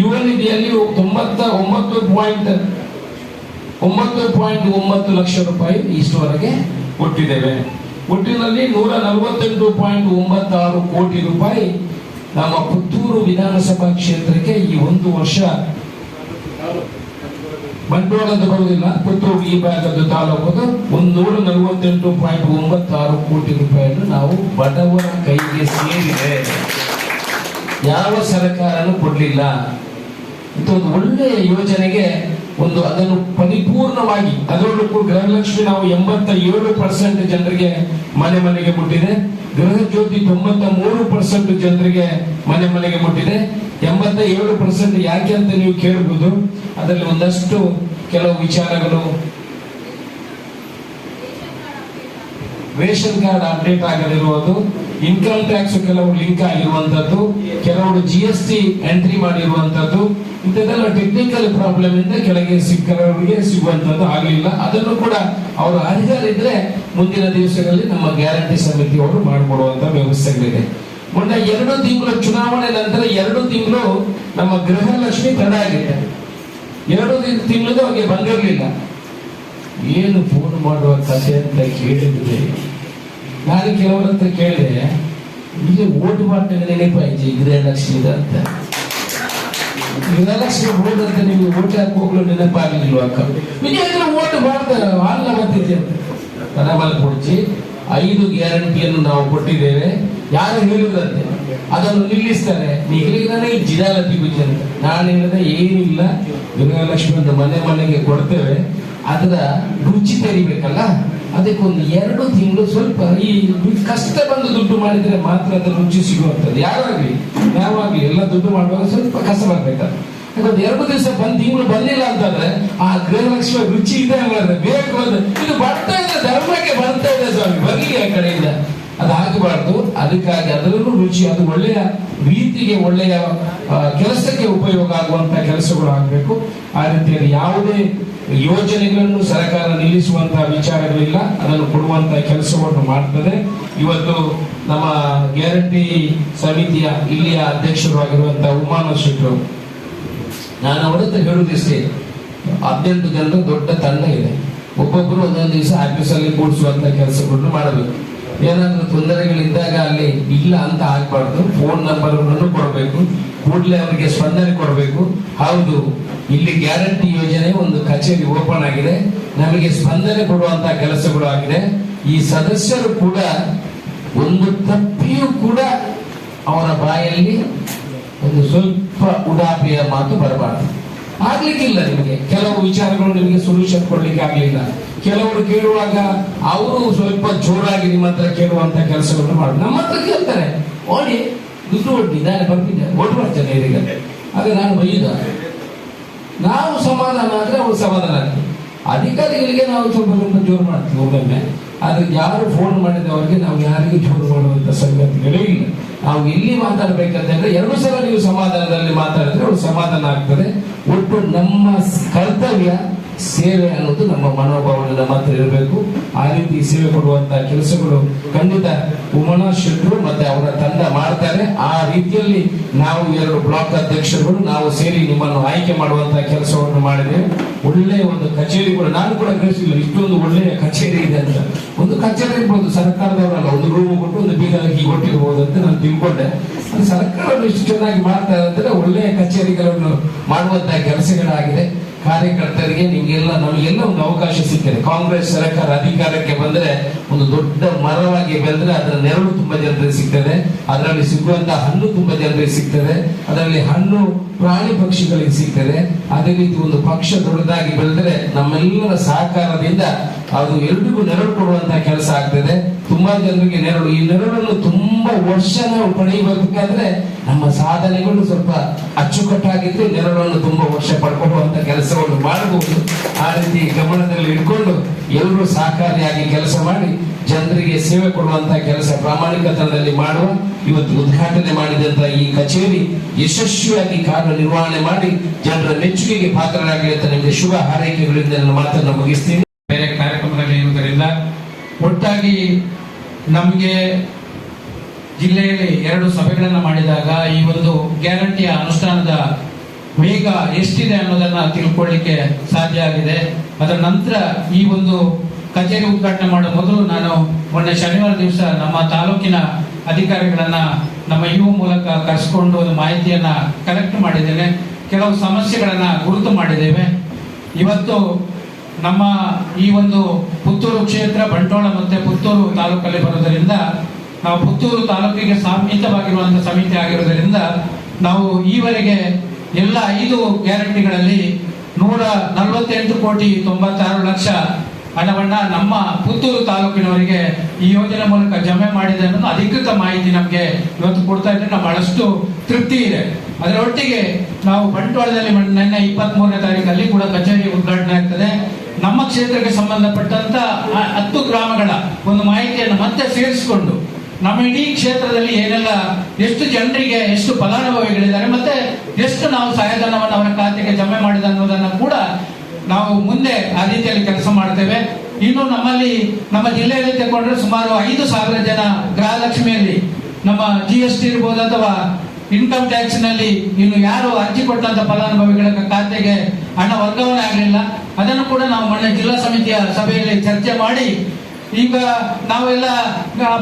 ಯುವ ನಿಧಿಯಲ್ಲಿ ತೊಂಬತ್ತ ಒಂಬತ್ತು ಪಾಯಿಂಟ್ ಒಂಬತ್ತು ಪಾಯಿಂಟ್ ಒಂಬತ್ತು ಲಕ್ಷ ರೂಪಾಯಿ ಇಷ್ಟವರೆಗೆ ಕೊಟ್ಟಿದ್ದೇವೆ. ಒಟ್ಟಿನಲ್ಲಿ ನೂರ ನಲವತ್ತೆಂಟು ಪಾಯಿಂಟ್ ಒಂಬತ್ತಾರು ಕೋಟಿ ರೂಪಾಯಿ ನಮ್ಮ ಪುತ್ತೂರು ವಿಧಾನಸಭಾ ಕ್ಷೇತ್ರಕ್ಕೆ ಈ ಒಂದು ವರ್ಷ ಬಂಡವಾಳದ ಬರುವುದಿಲ್ಲ. ಪುತ್ತೂರು ಈ ಭಾಗದ ತಾಲೂಕು ಒಂದು ನಲವತ್ತೆಂಟು ಪಾಯಿಂಟ್ ಒಂಬತ್ತಾರು ಕೋಟಿ ರೂಪಾಯಿಯನ್ನು ನಾವು ಬಡವರ ಕೈಗೆ ಸೇರಿದೆ. ಯಾವ ಸರ್ಕಾರನೂ ಕೊಡಲಿಲ್ಲ. ಇದು ಒಂದು ಒಳ್ಳೆಯ ಯೋಜನೆಗೆ ಒಂದು ಅದನ್ನು ಪರಿಪೂರ್ಣವಾಗಿ, ಅದರಲ್ಲೂ ಕೂಡ ಗೃಹಲಕ್ಷ್ಮಿ ನಾವು ಎಂಬತ್ತ ಏಳು ಪರ್ಸೆಂಟ್ ಜನರಿಗೆ ಮನೆ ಮನೆಗೆ ಮುಟ್ಟಿದೆ. ಗೃಹ ಜ್ಯೋತಿ ತೊಂಬತ್ತ ಮೂರು ಪರ್ಸೆಂಟ್ ಜನರಿಗೆ ಮನೆ ಮನೆಗೆ ಮುಟ್ಟಿದೆ. ಎಂಬತ್ತ ಏಳು ಪರ್ಸೆಂಟ್ ಯಾಕೆ ಅಂತ ನೀವು ಕೇಳಬಹುದು ಅದರಲ್ಲಿ ಒಂದಷ್ಟು ಕೆಲವು ವಿಚಾರಗಳು. ರೇಷನ್ ಕಾರ್ಡ್ ಅಪ್ಡೇಟ್ ಆಗದಿರುವುದು. ಇನ್ಕಮ್ ಟ್ಯಾಕ್ಸ್ ಕೆಲವು ಲಿಂಕ್ ಆಗಿರುವಂತದ್ದು, ಕೆಲವರು ಜಿ ಎಸ್ ಟಿ ಎಂಟ್ರಿ ಮಾಡಿರುವಂತದ್ದು, ಇಂಥದ್ದೆಲ್ಲ ಟೆಕ್ನಿಕಲ್ ಪ್ರಾಬ್ಲಮ್ ಇಂದ ಕೆಳಗೆ ಸಿಕ್ಕವರಿಗೆ ಸಿಗುವಂತದ್ದು ಆಗಲಿಲ್ಲ. ಅದನ್ನು ಕೂಡ ಅವರು ಅರ್ಹರಿದ್ರೆ ಮುಂದಿನ ದಿವಸಗಳಲ್ಲಿ ನಮ್ಮ ಗ್ಯಾರಂಟಿ ಸಮಿತಿಯವರು ಮಾಡಿಕೊಡುವಂತ ವ್ಯವಸ್ಥೆಗಳಿದೆ. ಮೊನ್ನೆ ಎರಡು ತಿಂಗಳು ಚುನಾವಣೆ ನಂತರ ಎರಡು ತಿಂಗಳು ನಮ್ಮ ಗೃಹಲಕ್ಷ್ಮಿ ತಡ ಆಗಿದೆ. ಎರಡು ತಿಂಗಳು ಅವ್ರಿಗೆ ಬಂದಿರಲಿಲ್ಲ. ಏನು ಫೋನ್ ಮಾಡುವ ಕಥೆ ಅಂತ ಕೇಳಿದ್ರೆ, ನಾನು ಕೆಲವರ ಹತ್ರ ಕೇಳಿದೆ ನೆನಪಾಯ್ತು ಈ ಗೃಹಲಕ್ಷ್ಮಿ ಅಂತ. ಗೃಹಲಕ್ಷ್ಮಿ ಹೋದಂತ ನಿಮ್ಗೆ ಓಟ್ ಹಾಕಿ ಹೋಗ್ಲು ನೆನಪಾಗಲಿಲ್ವ ಅಕ್ಕ? ವಿಜಯೇಂದ್ರ ಓಟ್ ಮಾಡ್ತಾರೆ ಅಲ್ಲ ಮತ್ತೆ ಕನಬಲ್ ಕೊಡ್ಚಿ. ಐದು ಗ್ಯಾರಂಟಿಯನ್ನು ನಾವು ಕೊಟ್ಟಿದ್ದೇವೆ. ಯಾರು ಹೇಳುದಂತೆ ಅದನ್ನು ನಿಲ್ಲಿಸ್ತಾರೆ. ನಿಗಲಿಗನೇ ಜಿನಾಲತಿ ಪೂಜೆ ಅಂತ. ನಾನು ಹೇಳಿದ ಏನಿಲ್ಲ. ಗೃಹಲಕ್ಷ್ಮಿ ಅಂತ ಮನೆ ಮನೆಗೆ ಕೊಡ್ತೇವೆ. ಅದರ ರುಚಿ ತೆರಿಬೇಕಲ್ಲ? ಅದಕ್ಕೊಂದು ಎರಡು ತಿಂಗಳು ಸ್ವಲ್ಪ ಈ ಕಷ್ಟ ಬಂದು ದುಡ್ಡು ಮಾಡಿದ್ರೆ ಮಾತ್ರ ಅದರ ರುಚಿ ಸಿಗುವಂಥದ್ದು. ಯಾರಾಗ್ಲಿ? ಯಾವಾಗ್ಲಿ ಎಲ್ಲ ದುಡ್ಡು ಮಾಡುವಾಗ ಸ್ವಲ್ಪ ಕಷ್ಟ ಬರ್ಬೇಕಾದ್ರೆ ಯಾಕಂದ್ರೆ ಎರಡು ದಿವಸ ಬಂದ್ ತಿಂಗಳು ಬಂದಿಲ್ಲ ಅಂತಂದ್ರೆ ಆ ಗೃಹಲಕ್ಷ್ಮಿ ರುಚಿ ಇದೆ ಬೇಕು ಅದು ಇದು ಬರ್ತಾ ಇದೆ, ಧರ್ಮಕ್ಕೆ ಬರ್ತಾ ಇದೆ ಸ್ವಾಮಿ. ಬರ್ಲಿ ಆ ಕಡೆಯಿಂದ. ಅದು ಆಗಬಾರ್ದು ಅದಕ್ಕಾಗಿ ಅದರಲ್ಲೂ ರುಚಿ, ಅದು ಒಳ್ಳೆಯ ರೀತಿಗೆ ಒಳ್ಳೆಯ ಕೆಲಸಕ್ಕೆ ಉಪಯೋಗ ಆಗುವಂತ ಕೆಲಸಗಳು ಆಗಬೇಕು. ಆ ರೀತಿಯಲ್ಲಿ ಯಾವುದೇ ಯೋಜನೆಗಳನ್ನು ಸರ್ಕಾರ ನಿಲ್ಲಿಸುವಂತಹ ವಿಚಾರಗಳಿಲ್ಲ. ಅದನ್ನು ಕೊಡುವಂತಹ ಕೆಲಸವನ್ನು ಮಾಡ್ತದೆ. ಇವತ್ತು ನಮ್ಮ ಗ್ಯಾರಂಟಿ ಸಮಿತಿಯ ಇಲ್ಲಿಯ ಅಧ್ಯಕ್ಷರು ಆಗಿರುವಂತಹ ಉಮಾನ ಶೆಟ್ಟರು ನಾನು ಅವರತ್ರ ಹೇಳುವುದಿಷ್ಟೇ ಹದಿನೆಂಟು ಜನರ ದೊಡ್ಡ ತಂಡ ಇದೆ. ಒಬ್ಬೊಬ್ಬರು ಒಂದೊಂದು ದಿವಸ ಆಫೀಸಲ್ಲಿ ಕೂಡಿಸುವಂತ ಕೆಲಸಗಳನ್ನು ಮಾಡಬೇಕು. ಏನಾದ್ರೂ ತೊಂದರೆಗಳಿದ್ದಾಗ ಅಲ್ಲಿ ಇಲ್ಲ ಅಂತ ಆಗ್ಬಾರ್ದು. ಫೋನ್ ನಂಬರ್ ಕೊಡಬೇಕು. ಕೂಡಲೇ ಅವರಿಗೆ ಸ್ಪಂದನೆ ಕೊಡಬೇಕು. ಹೌದು, ಇಲ್ಲಿ ಗ್ಯಾರಂಟಿ ಯೋಜನೆ ಒಂದು ಕಚೇರಿ ಓಪನ್ ಆಗಿದೆ. ನಮಗೆ ಸ್ಪಂದನೆ ಕೊಡುವಂತಹ ಕೆಲಸಗಳು ಆಗಿದೆ. ಈ ಸದಸ್ಯರು ಕೂಡ ಒಂದು ತಪ್ಪಿಯೂ ಕೂಡ ಅವರ ಬಾಯಲ್ಲಿ ಒಂದು ಸ್ವಲ್ಪ ಉಡಾಪಿಯ ಮಾತು ಬರಬಾರದು. ಆಗ್ಲಿಕ್ಕಿಲ್ಲ ನಿಮಗೆ. ಕೆಲವು ವಿಚಾರಗಳು ನಿಮಗೆ ಸೊಲ್ಯೂಷನ್ ಕೊಡ್ಲಿಕ್ಕೆ ಆಗ್ಲಿಲ್ಲ. ಕೆಲವರು ಕೇಳುವಾಗ ಅವರು ಸ್ವಲ್ಪ ಜೋರಾಗಿ ನಿಮ್ಮ ಹತ್ರ ಕೇಳುವಂತ ಕೆಲಸಗಳನ್ನು ಮಾಡಿ ನಮ್ಮ ಹತ್ರ ಕೇಳ್ತಾರೆ. ಓಡಿ, ದುಡ್ಡು ಒಡ್ಡಿ ನಾನು ಬರ್ತಿದ್ದೆ ಓಟ್ ಮಾಡ್ತೇನೆ ಇದೀಗ ಆಗ ನಾನು ಬೈದ ನಾವು ಸಮಾಧಾನ ಆದ್ರೆ ಅವರು ಸಮಾಧಾನ ಆಗ್ತದೆ ಅಧಿಕಾರಿಗಳಿಗೆ ನಾವು ಸ್ವಲ್ಪ ಸ್ವಲ್ಪ ಜೋರು ಮಾಡ್ತೀವಿ ಒಮ್ಮೊಮ್ಮೆ. ಆದ್ರೆ ಯಾರು ಫೋನ್ ಮಾಡಿದವರಿಗೆ ನಾವು ಯಾರಿಗೂ ಜೋರು ಮಾಡುವಂತ ಸಂಗತಿಗಳು ನಾವು ಇಲ್ಲಿ ಮಾತಾಡ್ಬೇಕಂತಂದ್ರೆ ಎರಡು ಸಲ ನೀವು ಸಮಾಧಾನದಲ್ಲಿ ಮಾತಾಡಿದ್ರೆ ಅವ್ರು ಸಮಾಧಾನ ಆಗ್ತದೆ. ಒಟ್ಟು ನಮ್ಮ ಕರ್ತವ್ಯ ಸೇವೆ ಅನ್ನೋದು ನಮ್ಮ ಮನೋಭಾವನೆಯಿಂದ ಮಾತ್ರ ಇರಬೇಕು. ಆ ರೀತಿ ಸೇವೆ ಕೊಡುವಂತಹ ಕೆಲಸಗಳು ಖಂಡಿತ ಉಮನಾ ಶೆಟ್ಟರು ಮತ್ತೆ ಅವರ ತಂಡ ಮಾಡ್ತಾರೆ. ಆ ರೀತಿಯಲ್ಲಿ ನಾವು ಎರಡು ಬ್ಲಾಕ್ ಅಧ್ಯಕ್ಷರುಗಳು ನಾವು ಸೇರಿ ನಿಮ್ಮನ್ನು ಆಯ್ಕೆ ಮಾಡುವಂತಹ ಕೆಲಸವನ್ನು ಮಾಡಿದ್ದೇವೆ ಒಳ್ಳೆಯ ಒಂದು ಕಚೇರಿಗಳು ನಾನು ಕೂಡ ಗ್ರಹಿಸಿಲ್ಲ ಇಷ್ಟೊಂದು ಒಳ್ಳೆಯ ಕಚೇರಿ ಇದೆ ಅಂತ. ಒಂದು ಕಚೇರಿ ಇರ್ಬೋದು. ಸರ್ಕಾರದವರಲ್ಲ, ಒಂದು ರೂಮ್ ಕೊಟ್ಟು ಒಂದು ಬೀಗ ಹಾಕಿ ಕೊಟ್ಟಿರ್ಬೋದು ಅಂತ ನಾನು ತಿಳ್ಕೊಂಡೆ. ಸರ್ಕಾರ ಇಷ್ಟು ಚೆನ್ನಾಗಿ ಮಾಡ್ತಾ ಇದ್ರೆ ಒಳ್ಳೆಯ ಕಚೇರಿಗಳನ್ನು ಮಾಡುವಂತಹ ಕೆಲಸಗಳಾಗಿದೆ. ಕಾರ್ಯಕರ್ತರಿಗೆ ನಿಮಗೆಲ್ಲ ನಮಗೆಲ್ಲ ಒಂದು ಅವಕಾಶ ಸಿಗ್ತದೆ. ಕಾಂಗ್ರೆಸ್ ಸರ್ಕಾರ ಅಧಿಕಾರಕ್ಕೆ ಬಂದ್ರೆ ಒಂದು ದೊಡ್ಡ ಮರವಾಗಿ ಬಂದರೆ ಅದರ ನೆರಳು ತುಂಬಾ ಜನರಿಗೆ ಸಿಗ್ತದೆ. ಅದರಲ್ಲಿ ಸಿಗುವಂತಹ ಹಣ್ಣು ತುಂಬಾ ಜನರಿಗೆ ಸಿಗ್ತದೆ. ಅದರಲ್ಲಿ ಹಣ್ಣು ಪ್ರಾಣಿ ಪಕ್ಷಿಗಳಿಗೆ ಸಿಗ್ತದೆ. ಅದೇ ರೀತಿ ಒಂದು ಪಕ್ಷ ದೊಡ್ಡದಾಗಿ ಬೆಳೆದ್ರೆ ನಮ್ಮೆಲ್ಲರ ಸಹಕಾರದಿಂದ ಅದು ಎಲ್ರಿಗೂ ನೆರಳು ಕೊಡುವಂತಹ ಕೆಲಸ ಆಗ್ತದೆ. ತುಂಬಾ ಜನರಿಗೆ ನೆರಳು. ಈ ನೆರಳನ್ನು ತುಂಬಾ ವರ್ಷ ನಾವು ಪಡೆಯಬೇಕಾದ್ರೆ ನಮ್ಮ ಸಾಧನೆಗಳು ಸ್ವಲ್ಪ ಅಚ್ಚುಕಟ್ಟಾಗಿದ್ರೆ ನೆರಳನ್ನು ತುಂಬಾ ವರ್ಷ ಪಡ್ಕೊಳ್ಳುವಂತ ಕೆಲಸವನ್ನು ಮಾಡಬಹುದು. ಆ ರೀತಿ ಗಮನದಲ್ಲಿ ಇಟ್ಕೊಂಡು ಎಲ್ಲರೂ ಸಹಕಾರಿಯಾಗಿ ಕೆಲಸ ಮಾಡಿ ಜನರಿಗೆ ಸೇವೆ ಕೊಡುವಂತಹ ಕೆಲಸ ಪ್ರಾಮಾಣಿಕತನದಲ್ಲಿ ಮಾಡುವ ಇವತ್ತು ಉದ್ಘಾಟನೆ ಮಾಡಿದಂತ ಈ ಕಚೇರಿ ಯಶಸ್ವಿಯಾಗಿ ಕಾರ್ಯನಿರ್ವಹಣೆ ಮಾಡಿ ಜನರ ಮೆಚ್ಚುಗೆಗೆ ಪಾತ್ರರಾಗಲಿ ಅಂತ ನಿಮಗೆ ಶುಭ ಹಾರೈಕೆಗಳಿಂದ ನನ್ನ ಮಾತನ್ನು ಮುಗಿಸ್ತೀನಿ. ಕಾರ್ಯಕ್ರಮದಲ್ಲಿ ಇರುವುದರಿಂದ ಒಟ್ಟಾಗಿ ನಮಗೆ ಜಿಲ್ಲೆಯಲ್ಲಿ ಎರಡು ಸಭೆಗಳನ್ನು ಮಾಡಿದಾಗ ಈ ಒಂದು ಗ್ಯಾರಂಟಿಯ ಅನುಷ್ಠಾನದ ವೇಗ ಎಷ್ಟಿದೆ ಅನ್ನೋದನ್ನು ತಿಳ್ಕೊಳ್ಳಿಕ್ಕೆ ಸಾಧ್ಯ ಆಗಿದೆ. ಅದರ ನಂತರ ಈ ಒಂದು ಕಚೇರಿ ಉದ್ಘಾಟನೆ ಮಾಡುವ ಮೊದಲು ನಾನು ಮೊನ್ನೆ ಶನಿವಾರ ದಿವಸ ನಮ್ಮ ತಾಲೂಕಿನ ಅಧಿಕಾರಿಗಳನ್ನ ನಮ್ಮ ಯುವ ಮೂಲಕ ಕರೆಸಿಕೊಂಡು ಒಂದು ಮಾಹಿತಿಯನ್ನ ಕಲೆಕ್ಟ್ ಮಾಡಿದ್ದೇನೆ. ಕೆಲವು ಸಮಸ್ಯೆಗಳನ್ನ ಗುರುತು ಮಾಡಿದ್ದೇವೆ. ಇವತ್ತು ನಮ್ಮ ಈ ಒಂದು ಪುತ್ತೂರು ಕ್ಷೇತ್ರ ಬಂಟೋಳ ಮತ್ತೆ ಪುತ್ತೂರು ತಾಲೂಕಲ್ಲಿ ಬರುವುದರಿಂದ ನಾವು ಪುತ್ತೂರು ತಾಲೂಕಿಗೆ ಸೀಮಿತವಾಗಿರುವಂತಹ ಸಮಿತಿ ಆಗಿರುವುದರಿಂದ ನಾವು ಈವರೆಗೆ ಎಲ್ಲ ಐದು ಗ್ಯಾರಂಟಿಗಳಲ್ಲಿ ನೂರ ನಲವತ್ತೆಂಟು ಕೋಟಿ ತೊಂಬತ್ತಾರು ಲಕ್ಷ ಹಣವನ್ನ ನಮ್ಮ ಪುತ್ತೂರು ತಾಲೂಕಿನವರಿಗೆ ಈ ಯೋಜನೆ ಮೂಲಕ ಜಮೆ ಮಾಡಿದೆ ಅನ್ನೋದು ಅಧಿಕೃತ ಮಾಹಿತಿ ನಮಗೆ ಇವತ್ತು ಕೊಡ್ತಾ ಇದ್ರೆ ನಾವು ಬಹಳಷ್ಟು ತೃಪ್ತಿ ಇದೆ. ಅದರ ಒಟ್ಟಿಗೆ ನಾವು ಬಂಟ್ವಾಳದಲ್ಲಿ ನಿನ್ನೆ ಇಪ್ಪತ್ತ್ ಮೂರನೇ ತಾರೀಕಲ್ಲಿ ಕೂಡ ಕಚೇರಿ ಉದ್ಘಾಟನೆ ಆಗ್ತದೆ. ನಮ್ಮ ಕ್ಷೇತ್ರಕ್ಕೆ ಸಂಬಂಧಪಟ್ಟಂತ ಹತ್ತು ಗ್ರಾಮಗಳ ಒಂದು ಮಾಹಿತಿಯನ್ನು ಮತ್ತೆ ಸೇರಿಸಿಕೊಂಡು ನಮ್ಮ ಇಡೀ ಕ್ಷೇತ್ರದಲ್ಲಿ ಏನೆಲ್ಲ ಎಷ್ಟು ಜನರಿಗೆ ಎಷ್ಟು ಫಲಾನುಭವಿಗಳಿದ್ದಾರೆ ಮತ್ತೆ ಎಷ್ಟು ನಾವು ಸಹಾಯಧನವನ್ನು ಅವರ ಖಾತೆಗೆ ಜಮೆ ಮಾಡಿದ ಅನ್ನೋದನ್ನು ಕೂಡ ನಾವು ಮುಂದೆ ಆ ರೀತಿಯಲ್ಲಿ ಕೆಲಸ ಮಾಡ್ತೇವೆ. ಇನ್ನು ನಮ್ಮಲ್ಲಿ ನಮ್ಮ ಜಿಲ್ಲೆಯಲ್ಲಿ ತಗೊಂಡ್ರೆ ಸುಮಾರು ಐದು ಸಾವಿರ ಜನ ಗೃಹಲಕ್ಷ್ಮಿಯಲ್ಲಿ ನಮ್ಮ ಜಿ ಎಸ್ ಟಿ ಇರ್ಬೋದು ಅಥವಾ ಇನ್ಕಮ್ ಟ್ಯಾಕ್ಸ್ನಲ್ಲಿ ಇನ್ನು ಯಾರು ಅರ್ಜಿ ಕೊಟ್ಟಂತ ಫಲಾನುಭವಿಗಳ ಖಾತೆಗೆ ಹಣ ವರ್ಗಾವಣೆ ಆಗಲಿಲ್ಲ ಅದನ್ನು ಕೂಡ ನಾವು ಮೊನ್ನೆ ಜಿಲ್ಲಾ ಸಮಿತಿಯ ಸಭೆಯಲ್ಲಿ ಚರ್ಚೆ ಮಾಡಿ, ಈಗ ನಾವೆಲ್ಲ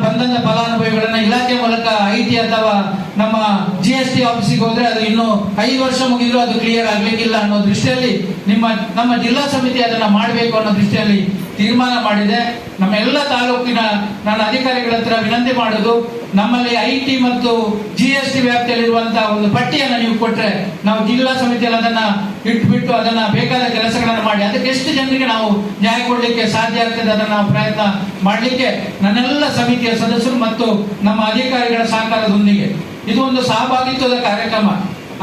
ಬಂದಂತ ಫಲಾನುಭವಿಗಳನ್ನ ಇಲಾಖೆ ಮೂಲಕ ಐಟಿ ಅಥವಾ ನಮ್ಮ ಜಿ ಎಸ್ ಟಿ ಆಫೀಸಿಗೆ ಹೋದ್ರೆ ಅದು ಇನ್ನು ಐದು ವರ್ಷ ಮುಗಿದ್ರು ಅದು ಕ್ಲಿಯರ್ ಆಗ್ಲಿಕ್ಕಿಲ್ಲ ಅನ್ನೋ ದೃಷ್ಟಿಯಲ್ಲಿ ನಿಮ್ಮ, ನಮ್ಮ ಜಿಲ್ಲಾ ಸಮಿತಿ ಅದನ್ನ ಮಾಡಬೇಕು ಅನ್ನೋ ದೃಷ್ಟಿಯಲ್ಲಿ ತೀರ್ಮಾನ ಮಾಡಿದೆ. ನಮ್ಮ ಎಲ್ಲ ತಾಲೂಕಿನ, ನನ್ನ ಅಧಿಕಾರಿಗಳ ಹತ್ರ ವಿನಂತಿ ಮಾಡುದು, ನಮ್ಮಲ್ಲಿ ಐ ಟಿ ಮತ್ತು ಜಿ ಎಸ್ ಟಿ ವ್ಯಾಪ್ತಿಯಲ್ಲಿರುವಂತಹ ಒಂದು ಪಟ್ಟಿಯನ್ನು ನೀವು ಕೊಟ್ರೆ ನಾವು ಜಿಲ್ಲಾ ಸಮಿತಿಯಲ್ಲಿ ಅದನ್ನ ಇಟ್ಬಿಟ್ಟು ಅದನ್ನ ಬೇಕಾದ ಕೆಲಸಗಳನ್ನು ಮಾಡಿ, ಅದಕ್ಕೆ ಎಷ್ಟು ಜನರಿಗೆ ನಾವು ನ್ಯಾಯ ಕೊಡಲಿಕ್ಕೆ ಸಾಧ್ಯ ಆಗ್ತದೆ ಅದನ್ನ ನಾವು ಪ್ರಯತ್ನ ಮಾಡಲಿಕ್ಕೆ ನನ್ನೆಲ್ಲ ಸಮಿತಿಯ ಸದಸ್ಯರು ಮತ್ತು ನಮ್ಮ ಅಧಿಕಾರಿಗಳ ಸಹಕಾರದೊಂದಿಗೆ. ಇದು ಒಂದು ಸಹಭಾಗಿತ್ವದ ಕಾರ್ಯಕ್ರಮ.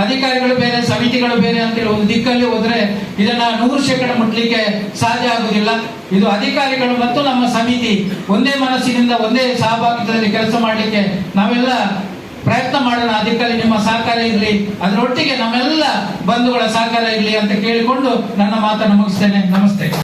ಅಧಿಕಾರಿಗಳು ಬೇರೆ, ಸಮಿತಿಗಳು ಬೇರೆ ಅಂತೇಳಿ ಒಂದು ದಿಕ್ಕಲ್ಲಿ ಹೋದ್ರೆ ಇದನ್ನ ನೂರು ಶೇಕಡ ಮುಟ್ಲಿಕ್ಕೆ ಸಾಧ್ಯ ಆಗುದಿಲ್ಲ ಇದು ಅಧಿಕಾರಿಗಳು ಮತ್ತು ನಮ್ಮ ಸಮಿತಿ ಒಂದೇ ಮನಸ್ಸಿನಿಂದ ಒಂದೇ ಸಹಭಾಗಿತ್ವದಲ್ಲಿ ಕೆಲಸ ಮಾಡಲಿಕ್ಕೆ ನಾವೆಲ್ಲ ಪ್ರಯತ್ನ ಮಾಡೋಣ. ಅಧಿಕಾರಿ ನಿಮ್ಮ ಸಹಕಾರ ಇರಲಿ. ಅದರೊಟ್ಟಿಗೆ ನಮ್ಮೆಲ್ಲ ಬಂಧುಗಳ ಸಹಕಾರ ಇರಲಿ ಅಂತ ಕೇಳಿಕೊಂಡು ನನ್ನ ಮಾತನ್ನು ಮುಗಿಸ್ತೇನೆ. ನಮಸ್ತೆ.